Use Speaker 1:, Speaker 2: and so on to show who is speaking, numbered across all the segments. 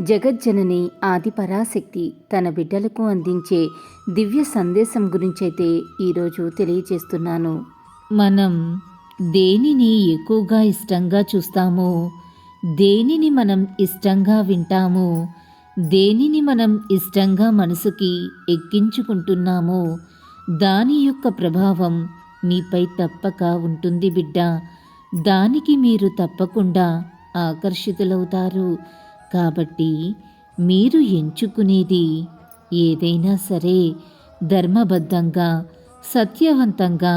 Speaker 1: జగజ్జనని ఆది పరాశక్తి తన బిడ్డలకు అందించే దివ్య సందేశం గురించైతే ఈరోజు తెలియజేస్తున్నాను. మనం దేనిని ఎక్కువగా ఇష్టంగా చూస్తామో? దేనిని మనం ఇష్టంగా వింటామో? దేనిని మనం ఇష్టంగా మనసుకి ఎక్కించుకుంటున్నామో? దాని యొక్క ప్రభావం మీపై తప్పక ఉంటుంది బిడ్డ. దానికి మీరు తప్పకుండా ఆకర్షితులవుతారు. కాబట్టి మీరు ఎంచుకునేది ఏదైనా సరే ధర్మబద్ధంగా సత్యవంతంగా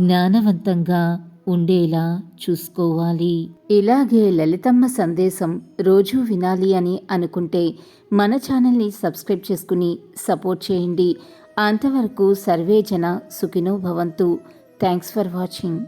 Speaker 1: జ్ఞానవంతంగా ఉండేలా చూసుకోవాలి. ఇలాగే లలితమ్మ సందేశం రోజూ వినాలి అని అనుకుంటే మన ఛానల్ని సబ్స్క్రైబ్ చేసుకుని సపోర్ట్ చేయండి. అంతవరకు సర్వే జన సుఖినో భవంతు. Thanks for watching.